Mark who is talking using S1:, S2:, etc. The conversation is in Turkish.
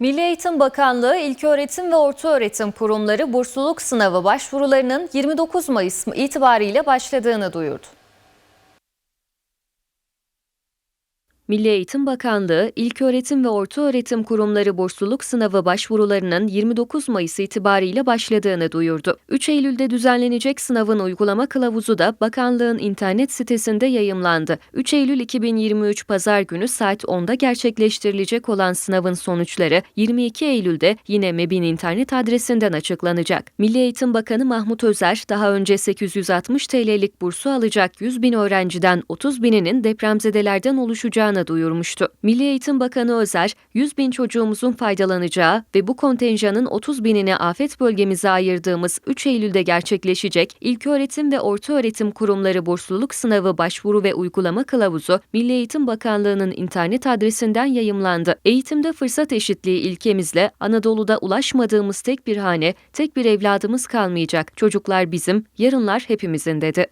S1: Milli Eğitim Bakanlığı İlköğretim ve Ortaöğretim Kurumları bursluluk sınavı başvurularının 29 Mayıs itibariyle başladığını duyurdu. Milli Eğitim Bakanlığı, İlköğretim ve Ortaöğretim Kurumları bursluluk sınavı başvurularının 29 Mayıs itibariyle başladığını duyurdu. 3 Eylül'de düzenlenecek sınavın uygulama kılavuzu da bakanlığın internet sitesinde yayımlandı. 3 Eylül 2023 Pazar günü saat 10'da gerçekleştirilecek olan sınavın sonuçları 22 Eylül'de yine MEB'in internet adresinden açıklanacak. Milli Eğitim Bakanı Mahmut Özer, daha önce 860 TL'lik bursu alacak 100 bin öğrenciden 30 bininin depremzedelerden oluşacağını duyurmuştu. Milli Eğitim Bakanı Özer, 100 bin çocuğumuzun faydalanacağı ve bu kontenjanın 30 binini afet bölgemize ayırdığımız 3 Eylül'de gerçekleşecek İlköğretim ve Ortaöğretim Kurumları bursluluk sınavı başvuru ve uygulama kılavuzu Milli Eğitim Bakanlığı'nın internet adresinden yayımlandı. Eğitimde fırsat eşitliği ilkemizle Anadolu'da ulaşmadığımız tek bir hane, tek bir evladımız kalmayacak. Çocuklar bizim, yarınlar hepimizin dedi.